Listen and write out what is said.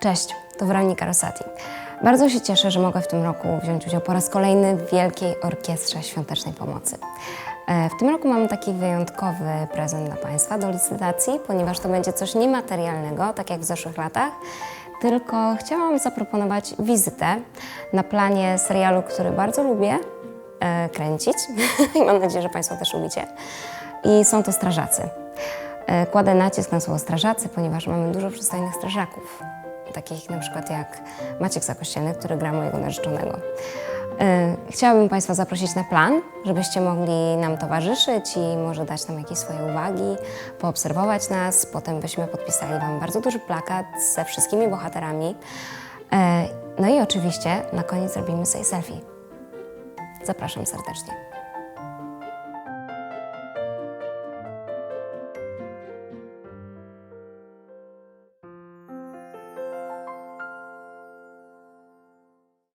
Cześć, to Weronika Rosati. Bardzo się cieszę, że mogę w tym roku wziąć udział po raz kolejny w Wielkiej Orkiestrze Świątecznej Pomocy. E, W tym roku mam taki wyjątkowy prezent dla Państwa do licytacji, ponieważ to będzie coś niematerialnego, tak jak w zeszłych latach, tylko chciałam zaproponować wizytę na planie serialu, który bardzo lubię e, kręcić i mam nadzieję, że Państwo też lubicie. I są to strażacy. E, Kładę nacisk na słowo strażacy, ponieważ mamy dużo przystojnych strażaków. Takich na przykład jak Maciek Zakościelny, który gra mojego narzeczonego. E, Chciałabym Państwa zaprosić na plan, żebyście mogli nam towarzyszyć i może dać nam jakieś swoje uwagi, poobserwować nas. Potem byśmy podpisali Wam bardzo duży plakat ze wszystkimi bohaterami. E, No i oczywiście na koniec zrobimy sobie selfie. Zapraszam serdecznie.